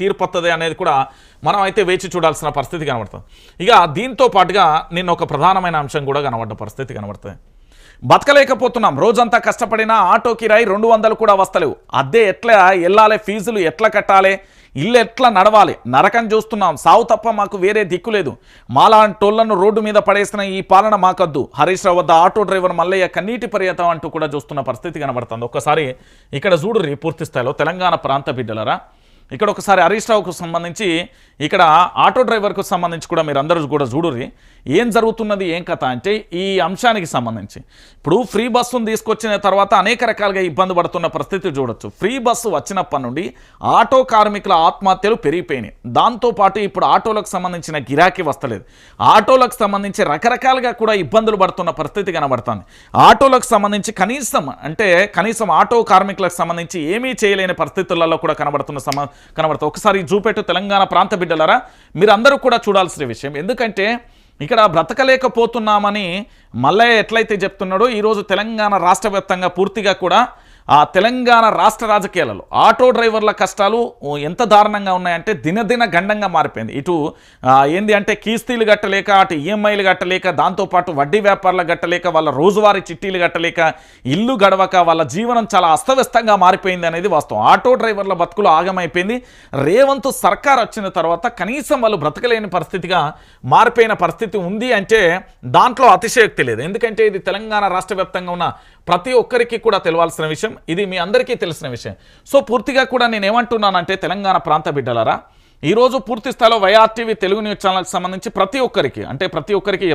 తీర్పొత్తది అనేది కూడా మనం అయితే వేచి చూడాల్సిన పరిస్థితి కనబడుతుంది. ఇక దీంతో పాటుగా నిన్న ఒక ప్రధానమైన అంశం కూడా కనబడ్డ పరిస్థితి కనబడుతుంది. బతకలేకపోతున్నాం. రోజంతా కష్టపడినా ఆటో కిరాయి రెండు వందలు కూడా వస్తలేవు. అద్దె ఎట్లా వెళ్ళాలి ఫీజులు ఎట్లా కట్టాలి? ఇల్లు ఎట్లా నడవాలి? నరకం చూస్తున్నాం. సావు తప్ప మాకు వేరే దిక్కు లేదు. మాలాంటోళ్ళను రోడ్డు మీద పడేసిన ఈ పాలన మాకద్దు. హరీష్ రావు వద్ద ఆటో డ్రైవర్ మల్లయ్య కన్నీటి పర్యటం అంటూ కూడా చూస్తున్న పరిస్థితి కనబడుతుంది. ఒక్కసారి ఇక్కడ చూడు పూర్తి స్థాయిలో తెలంగాణ ప్రాంత బిడ్డలరా. ఇక్కడ ఒకసారి హరీష్ రావుకు సంబంధించి ఇక్కడ ఆటో డ్రైవర్కు సంబంధించి కూడా మీరు అందరూ కూడా చూడుర్రి. ఏం జరుగుతున్నది ఏం కథ అంటే ఈ అంశానికి సంబంధించి. ఇప్పుడు ఫ్రీ బస్సును తీసుకొచ్చిన తర్వాత అనేక రకాలుగా ఇబ్బంది పడుతున్న పరిస్థితి చూడొచ్చు. ఫ్రీ బస్సు వచ్చినప్పటి నుండి ఆటో కార్మికుల ఆత్మహత్యలు పెరిగిపోయినాయి. దాంతోపాటు ఇప్పుడు ఆటోలకు సంబంధించిన గిరాకీ వస్తలేదు. ఆటోలకు సంబంధించి రకరకాలుగా కూడా ఇబ్బందులు పడుతున్న పరిస్థితి కనబడుతుంది. ఆటోలకు సంబంధించి కనీసం అంటే కనీసం ఆటో కార్మికులకు సంబంధించి ఏమీ చేయలేని పరిస్థితులలో కూడా కనబడుతున్న కనబడతాయి ఒకసారి చూపెట్టు తెలంగాణ ప్రాంత బిడ్డలారా మీరందరూ కూడా చూడాల్సిన విషయం. ఎందుకంటే ఇక్కడ బ్రతకలేకపోతున్నామని మల్లయ్య ఎట్లయితే చెప్తున్నాడో ఈరోజు తెలంగాణ రాష్ట్ర వ్యాప్తంగా పూర్తిగా కూడా ఆ తెలంగాణ రాష్ట్ర రాజకీయాలలో ఆటో డ్రైవర్ల కష్టాలు ఎంత దారుణంగా ఉన్నాయంటే దినదిన గండంగా మారిపోయింది. ఇటు ఏంది అంటే కీస్తీలు కట్టలేక అటు ఈఎంఐలు కట్టలేక దాంతోపాటు వడ్డీ వ్యాపారాలు కట్టలేక వాళ్ళ రోజువారీ చిట్టీలు కట్టలేక ఇల్లు గడవక వాళ్ళ జీవనం చాలా అస్తవ్యస్తంగా మారిపోయింది అనేది వాస్తవం. ఆటో డ్రైవర్ల బతుకులు ఆగమైపోయింది. రేవంత్ సర్కార్ వచ్చిన తర్వాత కనీసం వాళ్ళు బ్రతకలేని పరిస్థితిగా మారిపోయిన పరిస్థితి ఉంది అంటే దాంట్లో అతిశయోక్తి లేదు. ఎందుకంటే ఇది తెలంగాణ రాష్ట్ర వ్యాప్తంగా ఉన్న ప్రతి ఒక్కరికి కూడా తెలవాల్సిన విషయం. ఇది మీ అందరికీ తెలిసిన విషయం. సో పూర్తిగా కూడా నేను ఏమంటున్నానంటే తెలంగాణ ప్రాంత బిడ్డలరా ఈరోజు పూర్తి స్థాయిలో వైఆర్టీవీ తెలుగు న్యూస్ ఛానల్కి సంబంధించి ప్రతి ఒక్కరికి అంటే ప్రతి ఒక్కరికి